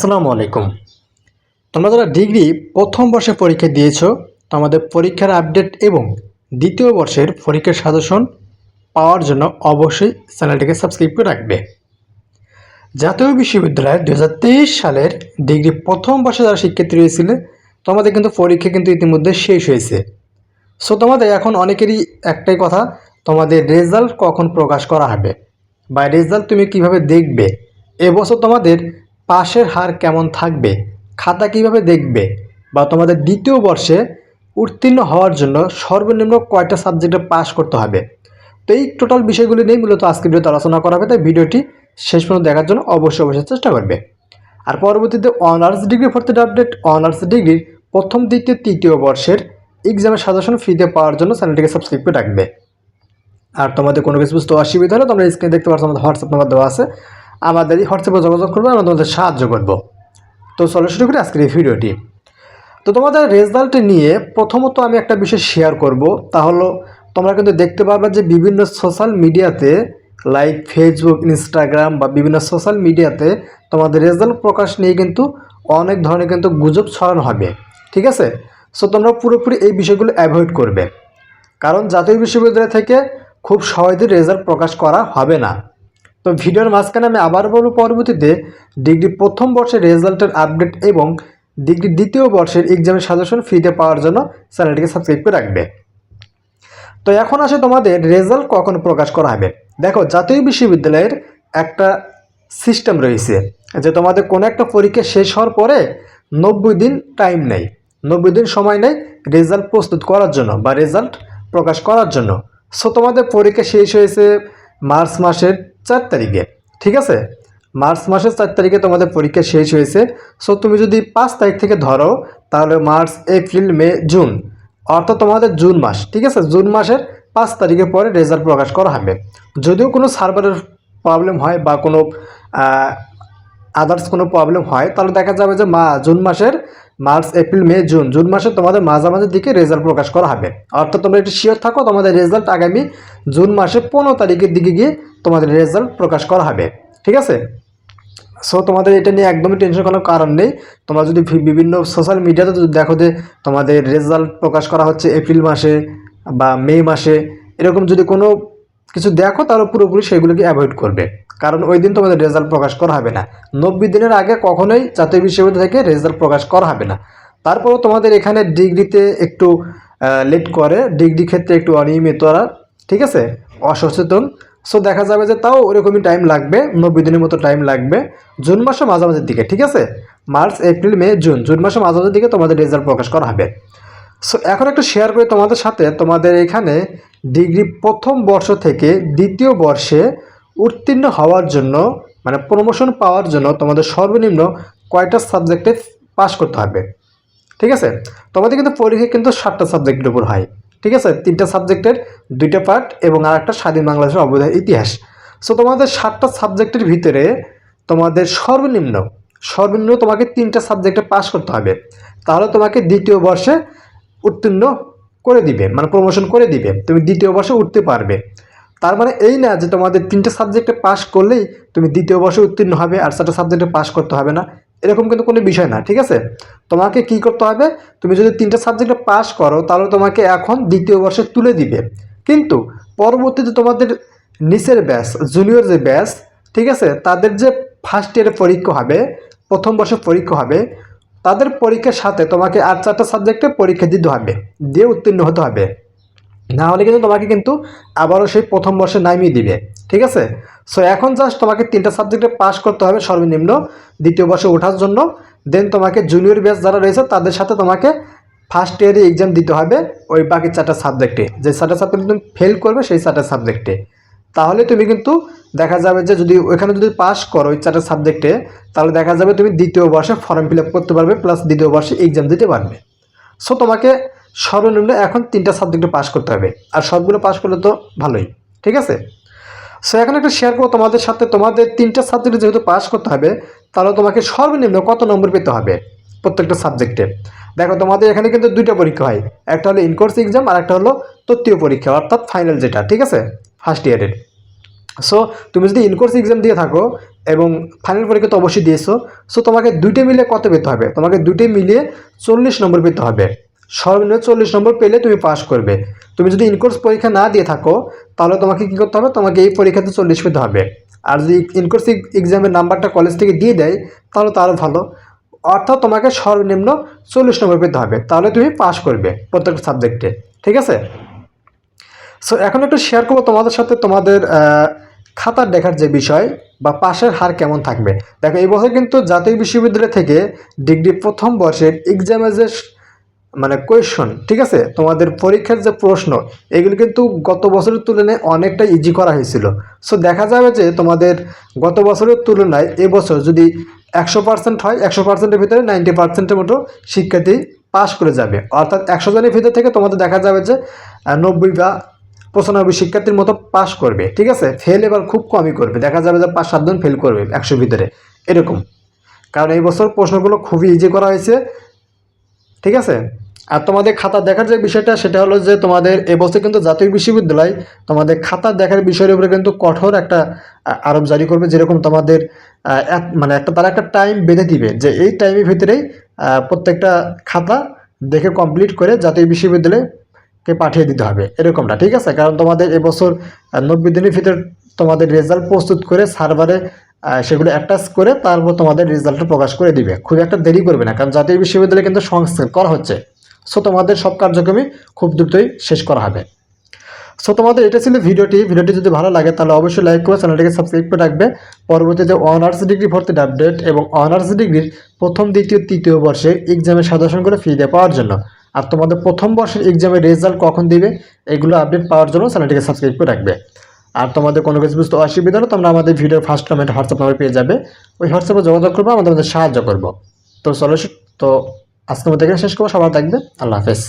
আসসালামু আলাইকুম। তোমরা যারা ডিগ্রি প্রথম বর্ষে পরীক্ষা দিয়েছ তোমাদের পরীক্ষার আপডেট এবং দ্বিতীয় বর্ষের পরীক্ষার সাজেশন পাওয়ার জন্য অবশ্যই চ্যানেলটিকে সাবস্ক্রাইব করে রাখবে। জাতীয় বিশ্ববিদ্যালয়ের দু সালের ডিগ্রি প্রথম বর্ষে যারা শিক্ষার্থী রয়েছিল তোমাদের কিন্তু পরীক্ষা কিন্তু ইতিমধ্যে শেষ হয়েছে। সো তোমাদের এখন অনেকেরই একটাই কথা, তোমাদের রেজাল্ট কখন প্রকাশ করা হবে? বা রেজাল্ট তুমি কীভাবে দেখবে? এবছর তোমাদের পাশের হার কেমন থাকবে? খাতা কীভাবে দেখবে? বা তোমাদের দ্বিতীয় বর্ষে উত্তীর্ণ হওয়ার জন্য সর্বনিম্ন কয়টা সাবজেক্টে পাস করতে হবে? তো এই টোটাল বিষয়গুলি নিয়ে মূলত আজকে ভিডিওতে আলোচনা করা হবে, তাই ভিডিওটি শেষ পর্যন্ত দেখার জন্য অবশ্যই অবশ্যই চেষ্টা করবে। আর পরবর্তীতে অনার্স ডিগ্রি ভর্তির আপডেট অনার্স ডিগ্রির প্রথম, দ্বিতীয়, তৃতীয় বর্ষের এক্সামের সাজেশন ফ্রিতে পাওয়ার জন্য চ্যানেলটিকে সাবস্ক্রাইব করে রাখবে। আর তোমাদের কোনো কিছু বুঝতে অসুবিধা হলে তোমরা স্ক্রিনে দেখতে পাচ্ছ, আমাদের হোয়াটসঅ্যাপ নাম্বার দেওয়া আছে। আমাদের হোয়াটসঅ্যাপে যোগাযোগ করবে, আমরা তোমাদের সাহায্য করব। তো চলো শুরু করি আজকের এই ভিডিওটি। তো তোমাদের রেজাল্ট নিয়ে প্রথমত আমি একটা বিষয় শেয়ার করব, তা হলো তোমরা কিন্তু দেখতে পারবে যে বিভিন্ন সোশ্যাল মিডিয়াতে লাইক ফেসবুক ইনস্টাগ্রাম বা বিভিন্ন সোশ্যাল মিডিয়াতে তোমাদের রেজাল্ট প্রকাশ নিয়ে কিন্তু অনেক ধরনের কিন্তু গুজব ছড়ানো হবে, ঠিক আছে? সো তোমরা পুরোপুরি এই বিষয়গুলো অ্যাভয়েড করবে। কারণ জাতীয় বিশ্ববিদ্যালয় থেকে খুব সহজে রেজাল্ট প্রকাশ করা হবে না। তো ভিডিওর মাঝখানে আমি আবার বলব, পরবর্তীতে ডিগ্রি প্রথম বর্ষের রেজাল্টের আপডেট এবং ডিগ্রি দ্বিতীয় বর্ষের এক্সামের সাজেশন ফ্রিতে পাওয়ার জন্য চ্যানেলটিকে সাবস্ক্রাইব করে রাখবে। তো এখন আসে তোমাদের রেজাল্ট কখন প্রকাশ করা হবে। দেখো, জাতীয় বিশ্ববিদ্যালয়ের একটা সিস্টেম রয়েছে যে তোমাদের কোনো একটা পরীক্ষা শেষ হওয়ার পরে নব্বই দিন টাইম নেই। নব্বই দিন সময় নেই রেজাল্ট প্রস্তুত করার জন্য বা রেজাল্ট প্রকাশ করার জন্য। সো তোমাদের পরীক্ষা শেষ হয়েছে মার্চ মাসের চার তারিখে, ঠিক আছে? মার্চ মাসের চার তারিখে তোমাদের পরীক্ষা শেষ হয়েছে। সো তুমি যদি পাঁচ তারিখ থেকে ধরো, তাহলে মার্চ, এপ্রিল, মে, জুন, অর্থাৎ তোমাদের জুন মাস, ঠিক আছে? জুন মাসের পাঁচ তারিখের পরে রেজাল্ট প্রকাশ করা হবে। যদিও কোনো সার্ভারের প্রবলেম হয় বা কোনো আদার্স কোনো প্রবলেম হয়, তাহলে দেখা যাবে যে মা, জুন মাসের March, April, May, June. June মাসে তোমাদের মাঝামাঝির দিকে রেজাল্ট প্রকাশ করা হবে। অর্থাৎ তোমরা একটু শিওর থাকো, তোমাদের রেজাল্ট আগামী জুন মাসে পনেরো তারিখের দিকে গিয়ে তোমাদের রেজাল্ট প্রকাশ করা হবে। ঠিক আছে? সো তোমাদের এটা নিয়ে একদমই টেনশন কোনো কারণ নেই। তোমরা যদি বিভিন্ন সোশ্যাল মিডিয়াতে যদি দেখো যে তোমাদের রেজাল্ট প্রকাশ করা হচ্ছে এপ্রিল মাসে বা মে মাসে, এরকম যদি কোনো কিছু দেখো, তাহলে পুরোপুরি সেগুলোকে অ্যাভয়েড করবে। কারণ ওই দিন তোমাদের রেজাল্ট প্রকাশ করা হবে না। নব্বই দিনের আগে কখনোই জাতীয় বিশ্ববিদ্যালয় থেকে রেজাল্ট প্রকাশ করা হবে না। তারপরেও তোমাদের এখানে ডিগ্রিতে একটু লেট করে। ডিগ্রি ক্ষেত্রে একটু অনিয়মিতরা ঠিক আছে? অসচেতন। সো দেখা যাবে যে তাও ওরকমই টাইম লাগবে, নব্বই দিনের মতো টাইম লাগবে। জুন মাসে মাঝামাঝির দিকে, ঠিক আছে? March, April, May, June June মাসে মাঝামাঝির দিকে তোমাদের রেজাল্ট প্রকাশ করা হবে। সো এখন একটু শেয়ার করি তোমাদের সাথে। তোমাদের এখানে ডিগ্রি প্রথম বর্ষ থেকে দ্বিতীয় বর্ষে উত্তীর্ণ হওয়ার জন্য মানে প্রমোশন পাওয়ার জন্য তোমাদের সর্বনিম্ন কয়টা সাবজেক্টে পাশ করতে হবে? ঠিক আছে? তোমাদের কিন্তু পরীক্ষা কিন্তু সাতটা সাবজেক্টের উপর হয়। ঠিক আছে? তিনটা সাবজেক্টের দুইটা পার্ট এবং আর একটা স্বাধীন বাংলাদেশের অবদায় ইতিহাস। সো তোমাদের সাতটা সাবজেক্টের ভিতরে তোমাদের সর্বনিম্ন সর্বনিম্ন তোমাকে তিনটা সাবজেক্টে পাস করতে হবে। তাহলে তোমাকে দ্বিতীয় বর্ষে উত্তীর্ণ করে দিবে মানে প্রমোশন করে দিবে, তুমি দ্বিতীয় বর্ষে উঠতে পারবে। তার মানে এই না যে তোমাদের তিনটে সাবজেক্টে পাস করলেই তুমি দ্বিতীয় বর্ষে উত্তীর্ণ হবে আর চারটা সাবজেক্টে পাস করতে হবে না, এরকম কিন্তু কোনো বিষয় না, ঠিক আছে? তোমাকে কি করতে হবে? তুমি যদি তিনটে সাবজেক্টে পাস করো, তাহলে তোমাকে এখন দ্বিতীয় বর্ষে তুলে দিবে। কিন্তু পরবর্তীতে তোমাদের নিচের ব্যাচ জুনিয়র যে ব্যাচ ঠিক আছে? তাদের যে ফার্স্ট ইয়ারে পরীক্ষা হবে, প্রথম বর্ষে পরীক্ষা হবে তাদের পরীক্ষার সাথে তোমাকে আর চারটা সাবজেক্টে পরীক্ষা দিতে হবে, দিয়ে উত্তীর্ণ হতে হবে। না হলে কিন্তু তোমাকে কিন্তু আবারও সেই প্রথম বর্ষে নামিয়ে দিবে, ঠিক আছে? সো এখন জাস্ট তোমাকে তিনটা সাবজেক্টে পাস করতে হবে সর্বনিম্ন দ্বিতীয় বর্ষে ওঠার জন্য। দেন তোমাকে জুনিয়র ব্যাচ যারা রয়েছে, তাদের সাথে তোমাকে ফার্স্ট ইয়ারে এক্সাম দিতে হবে ওই বাকি চারটা সাবজেক্টে যে চারটা সাবজেক্ট তুমি ফেল করবে, সেই চারটা সাবজেক্টে তাহলে তুমি কিন্তু দেখা যাবে যে যদি ওইখানে যদি পাস করো ওই চারটা সাবজেক্টে তাহলে দেখা যাবে তুমি দ্বিতীয় বর্ষে ফর্ম ফিল করতে পারবে প্লাস দ্বিতীয় বর্ষে এক্সাম দিতে পারবে। সো তোমাকে সর্বনিম্ন এখন তিনটা সাবজেক্টে পাস করতে হবে। আর সবগুলো পাস করলে তো ভালোই, ঠিক আছে? সো এখন একটা শেয়ার করব তোমাদের সাথে। তোমাদের তিনটা সাবজেক্টে যেহেতু পাস করতে হবে, তাহলে তোমাকে সর্বনিম্ন কত নম্বর পেতে হবে প্রত্যেকটা সাবজেক্টে দেখো, তোমাদের এখানে কিন্তু দুইটা পরীক্ষা হয়। একটা হলো ইনকোর্স এক্সাম আর একটা হলো তত্ত্বীয় পরীক্ষা, অর্থাৎ ফাইনাল যেটা, ঠিক আছে? ফার্স্ট ইয়ারের সো তুমি যদি ইনকোর্স এক্সাম দিয়ে থাকো এবং ফাইনাল পরীক্ষা তো অবশ্যই দিয়েছ সো তোমাকে দুইটা মিলে কত পেতে হবে? তোমাকে দুইটা মিলিয়ে চল্লিশ নম্বর পেতে হবে। সর্বনিম্ন চল্লিশ নম্বর পেলে তুমি পাস করবে। তুমি যদি ইনকোর্স পরীক্ষা না দিয়ে থাকো, তাহলে তোমাকে কী করতে হবে? তোমাকে এই পরীক্ষাতে চল্লিশ পেতে হবে। আর যদি ইনকোর্স এক্সামের নাম্বারটা কলেজ থেকে দিয়ে দেয়, তাহলে তারও ভালো। অর্থাৎ তোমাকে সর্বনিম্ন চল্লিশ নম্বর পেতে হবে। তাহলে তুমি পাস করবে প্রত্যেকটা সাবজেক্টে ঠিক আছে? সো এখন একটু শেয়ার করব তোমাদের সাথে তোমাদের খাতার দেখার যে বিষয় বা পাশের হার কেমন থাকবে। দেখো, এই বছর কিন্তু জাতীয় বিশ্ববিদ্যালয় থেকে ডিগ্রি প্রথম বর্ষের এক্সামের যে মানে কোয়েশন ঠিক আছে? তোমাদের পরীক্ষার যে প্রশ্ন, এগুলো কিন্তু গত বছরের তুলনায় অনেকটা ইজি করা হয়েছিল। সো দেখা যাবে যে তোমাদের গত বছরের তুলনায় এবছর যদি একশো পার্সেন্ট হয়, একশো পার্সেন্টের ভিতরে নাইনটি পার্সেন্টের মতো শিক্ষার্থী পাশ করে যাবে। অর্থাৎ একশো জনের ভিতর থেকে তোমাদের দেখা যাবে যে নব্বই বা পঁচানব্বই শিক্ষার্থীর মতো পাশ করবে, ঠিক আছে? ফেল এবার খুব কমই করবে, দেখা যাবে যে পাঁচ সাতজন ফেল করবে একশো ভিতরে, এরকম। কারণ এই বছর প্রশ্নগুলো খুবই ইজি করা হয়েছে, ঠিক আছে? আর তোমাদের খাতা দেখার যে বিষয়টা, সেটা হলো যে তোমাদের এবছর কিন্তু জাতীয় বিশ্ববিদ্যালয়, তোমাদের খাতা দেখার বিষয়ের উপরে কিন্তু কঠোর একটা আরোপ জারি করবে, যেরকম তোমাদের মানে একটা, তারা একটা টাইম বেঁধে দিবে, যে এই টাইমের ভিতরেই প্রত্যেকটা খাতা দেখে কমপ্লিট করে জাতীয় বিশ্ববিদ্যালয়কে পাঠিয়ে দিতে হবে, এরকমটা, ঠিক আছে? কারণ তোমাদের এবছর নব্বই দিনের ভিতর তোমাদের রেজাল্ট প্রস্তুত করে সার্ভারে সেগুলো অ্যাটাচ করে তারপর তোমাদের রেজাল্টটা প্রকাশ করে দিবে। খুব একটা দেরি করবে না, কারণ জাতীয় বিশ্ববিদ্যালয়ে কিন্তু সংস্কার করা হচ্ছে। সো তোমাদের সব কার্যক্রমই খুব দ্রুতই শেষ করা হবে। সো তোমাদের এটা ছিল ভিডিওটি। ভিডিওটি যদি ভালো লাগে, তাহলে অবশ্যই লাইক করে, চ্যানেলটিকে সাবস্ক্রাইব করে রাখবে। পরবর্তীতে অনার্স ডিগ্রি ভর্তির আপডেট এবং অনার্স ডিগ্রির প্রথম, দ্বিতীয়, তৃতীয় বর্ষে এক্সামের সাজেশন করে ফ্রিতে পাওয়ার জন্য। আর তোমাদের প্রথম বর্ষের এক্সামের রেজাল্ট কখন দিবে, এগুলো আপডেট পাওয়ার জন্য চ্যানেলটিকে সাবস্ক্রাইব করে রাখবে। আর তোমাদের কোনো কিছু বুঝতে অসুবিধা হলে তোমরা আমাদের ভিডিওর ফার্স্ট কমেন্ট হোয়াটসঅ্যাপ নাম্বার পেয়ে যাবে। ওই হোয়াটসঅ্যাপে যোগাযোগ করব আমাদের সাহায্য করব। তো চলো, তো আজকের মধ্যে শেষ করব সবার থাকবে, আল্লাহ হাফেজ।